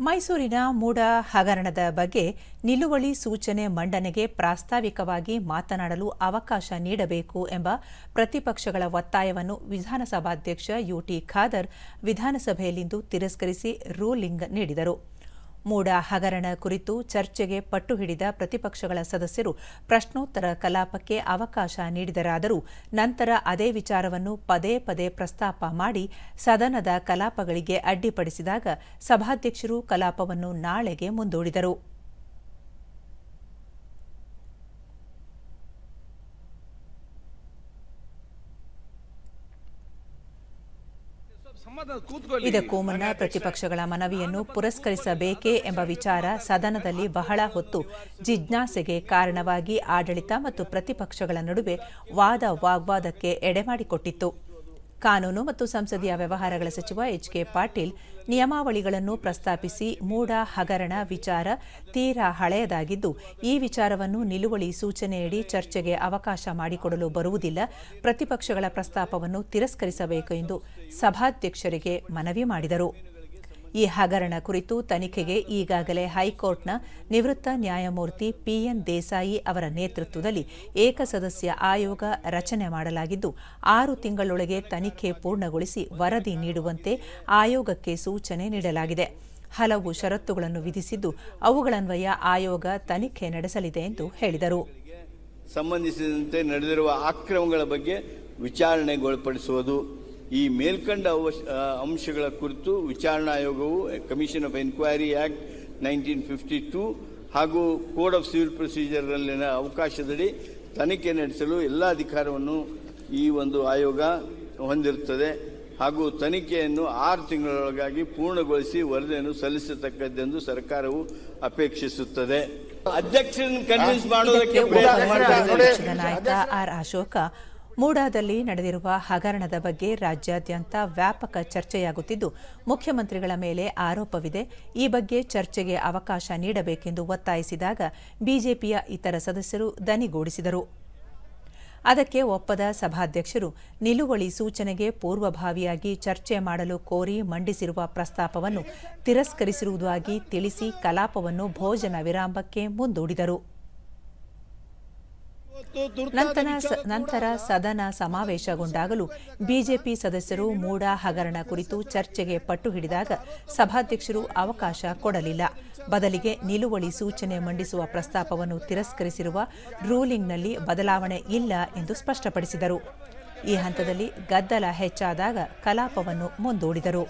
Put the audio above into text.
ಮೈಸೂರಿನ ಮೂಡ ಹಗರಣದ ಬಗ್ಗೆ ನಿಲುವಳಿ ಸೂಚನೆ ಮಂಡನೆಗೆ ಪ್ರಾಸ್ತಾವಿಕವಾಗಿ ಮಾತನಾಡಲು ಅವಕಾಶ ನೀಡಬೇಕು ಎಂಬ ಪ್ರತಿಪಕ್ಷಗಳ ಒತ್ತಾಯವನ್ನು ವಿಧಾನಸಭಾಧ್ಯಕ್ಷ ಯುಟಿ ಖಾದರ್ ವಿಧಾನಸಭೆಯಲ್ಲಿಂದು ತಿರಸ್ಕರಿಸಿ ರೂಲಿಂಗ್ ನೀಡಿದರು. ಮೂಡ ಹಗರಣ ಕುರಿತು ಚರ್ಚೆಗೆ ಪಟ್ಟು ಹಿಡಿದ ಪ್ರತಿಪಕ್ಷಗಳ ಸದಸ್ಯರು ಪ್ರಶ್ನೋತ್ತರ ಕಲಾಪಕ್ಕೆ ಅವಕಾಶ ನೀಡಿದರಾದರೂ ನಂತರ ಅದೇ ವಿಚಾರವನ್ನು ಪದೇ ಪದೇ ಪ್ರಸ್ತಾಪ ಮಾಡಿ ಸದನದ ಕಲಾಪಗಳಿಗೆ ಅಡ್ಡಿಪಡಿಸಿದಾಗ ಸಭಾಧ್ಯಕ್ಷರು ಕಲಾಪವನ್ನು ನಾಳೆಗೆ ಮುಂದೂಡಿದರು. ಇದಕ್ಕೂ ಮುನ್ನ ಪ್ರತಿಪಕ್ಷಗಳ ಮನವಿಯನ್ನು ಪುರಸ್ಕರಿಸಬೇಕೇ ಎಂಬ ವಿಚಾರ ಸದನದಲ್ಲಿ ಬಹಳ ಹೊತ್ತು. ಜಿಜ್ಞಾಸೆಗೆ ಕಾರಣವಾಗಿ ಆಡಳಿತ ಮತ್ತು ಪ್ರತಿಪಕ್ಷಗಳ ನಡುವೆ ವಾದ ವಾಗ್ವಾದಕ್ಕೆ ಎಡೆಮಾಡಿಕೊಟ್ಟಿತ್ತು. ಕಾನೂನು ಮತ್ತು ಸಂಸದೀಯ ವ್ಯವಹಾರಗಳ ಸಚಿವ ಎಚ್ ಕೆ ಪಾಟೀಲ್ ನಿಯಮಾವಳಿಗಳನ್ನು ಪ್ರಸ್ತಾಪಿಸಿ ಮೂಡ ಹಗರಣ ವಿಚಾರ ತೀರಾ ಹಳೆಯದಾಗಿದ್ದು, ಈ ವಿಚಾರವನ್ನು ನಿಲುವಳಿ ಸೂಚನೆಯಡಿ ಚರ್ಚೆಗೆ ಅವಕಾಶ ಮಾಡಿಕೊಡಲು ಬರುವುದಿಲ್ಲ. ಪ್ರತಿಪಕ್ಷಗಳ ಪ್ರಸ್ತಾಪವನ್ನು ತಿರಸ್ಕರಿಸಬೇಕು ಎಂದು ಸಭಾಧ್ಯಕ್ಷರಿಗೆ ಮನವಿ ಮಾಡಿದರು. ಈ ಹಗರಣ ಕುರಿತು ತನಿಖೆಗೆ ಈಗಾಗಲೇ ಹೈಕೋರ್ಟ್ನ ನಿವೃತ್ತ ನ್ಯಾಯಮೂರ್ತಿ ಪಿಎನ್ ದೇಸಾಯಿ ಅವರ ನೇತೃತ್ವದಲ್ಲಿ ಏಕಸದಸ್ಯ ಆಯೋಗ ರಚನೆ ಮಾಡಲಾಗಿದ್ದು, ಆರು ತಿಂಗಳೊಳಗೆ ತನಿಖೆ ಪೂರ್ಣಗೊಳಿಸಿ ವರದಿ ನೀಡುವಂತೆ ಆಯೋಗಕ್ಕೆ ಸೂಚನೆ ನೀಡಲಾಗಿದೆ. ಹಲವು ಷರತ್ತುಗಳನ್ನು ವಿಧಿಸಿದ್ದು, ಅವುಗಳನ್ವಯ ಆಯೋಗ ತನಿಖೆ ನಡೆಸಲಿದೆ ಎಂದು ಹೇಳಿದರು. ಸಂಬಂಧಿಸಿದಂತೆ ನಡೆದಿರುವ ಅಕ್ರಮಗಳ ಬಗ್ಗೆ ವಿಚಾರಣೆಗೊಳಪಡಿಸುವುದು ಈ ಮೇಲ್ಕಂಡ ಅವಶ್- ಅಂಶಗಳ ಕುರಿತು ವಿಚಾರಣಾ ಆಯೋಗವು commission of enquiry act nineteen fifty two ಹಾಗೂ ಕೋಡ್ ಆಫ್ ಸಿವಿಲ್ ಪ್ರೊಸೀಜರ್ನಲ್ಲಿನ ಅವಕಾಶದಡಿ ತನಿಖೆ ನಡೆಸಲು ಎಲ್ಲ ಅಧಿಕಾರವನ್ನು ಈ ಒಂದು ಆಯೋಗ ಹೊಂದಿರುತ್ತದೆ ಹಾಗೂ ತನಿಖೆಯನ್ನು ಆರು ತಿಂಗಳೊಳಗಾಗಿ ಪೂರ್ಣಗೊಳಿಸಿ ವರದಿಯನ್ನು ಸಲ್ಲಿಸತಕ್ಕದ್ದೆಂದು ಸರ್ಕಾರವು ಅಪೇಕ್ಷಿಸುತ್ತದೆ. ಅಧ್ಯಕ್ಷರನ್ನು ಕನ್ವಿನ್ಸ್ ಮಾಡೋದಕ್ಕೆ ಆರ್ ಅಶೋಕ ಮೂಡಾದಲ್ಲಿ ನಡೆದಿರುವ ಹಗರಣದ ಬಗ್ಗೆ ರಾಜ್ಯಾದ್ಯಂತ ವ್ಯಾಪಕ ಚರ್ಚೆಯಾಗುತ್ತಿದ್ದು, ಮುಖ್ಯಮಂತ್ರಿಗಳ ಮೇಲೆ ಆರೋಪವಿದೆ. ಈ ಬಗ್ಗೆ ಚರ್ಚೆಗೆ ಅವಕಾಶ ನೀಡಬೇಕೆಂದು ಒತ್ತಾಯಿಸಿದಾಗ ಬಿಜೆಪಿಯ ಇತರ ಸದಸ್ಯರು ದನಿಗೂಡಿಸಿದರು. ಅದಕ್ಕೆ ಒಪ್ಪದ ಸಭಾಧ್ಯಕ್ಷರು, ನಿಲುವಳಿ ಸೂಚನೆಗೆ ಪೂರ್ವಭಾವಿಯಾಗಿ ಚರ್ಚೆ ಮಾಡಲು ಕೋರಿ ಮಂಡಿಸಿರುವ ಪ್ರಸ್ತಾಪವನ್ನು ತಿರಸ್ಕರಿಸಿರುವುದಾಗಿ ತಿಳಿಸಿ ಕಲಾಪವನ್ನು ಭೋಜನ ವಿರಾಮಕ್ಕೆ ಮುಂದೂಡಿದರು. ನಂತರ ಸದನ ಸಮಾವೇಶಗೊಂಡಾಗಲೂ ಬಿಜೆಪಿ ಸದಸ್ಯರು ಮೂಡ ಹಗರಣ ಕುರಿತು ಚರ್ಚೆಗೆ ಪಟ್ಟು ಹಿಡಿದಾಗ ಸಭಾಧ್ಯಕ್ಷರು ಅವಕಾಶ ಕೊಡಲಿಲ್ಲ. ಬದಲಿಗೆ ನಿಲುವಳಿ ಸೂಚನೆ ಮಂಡಿಸುವ ಪ್ರಸ್ತಾಪವನ್ನು ತಿರಸ್ಕರಿಸಿರುವ ರೂಲಿಂಗ್ನಲ್ಲಿ ಬದಲಾವಣೆ ಇಲ್ಲ ಎಂದು ಸ್ಪಷ್ಟಪಡಿಸಿದರು. ಈ ಹಂತದಲ್ಲಿ ಗದ್ದಲ ಹೆಚ್ಚಾದಾಗ ಕಲಾಪವನ್ನು ಮುಂದೂಡಿದರು.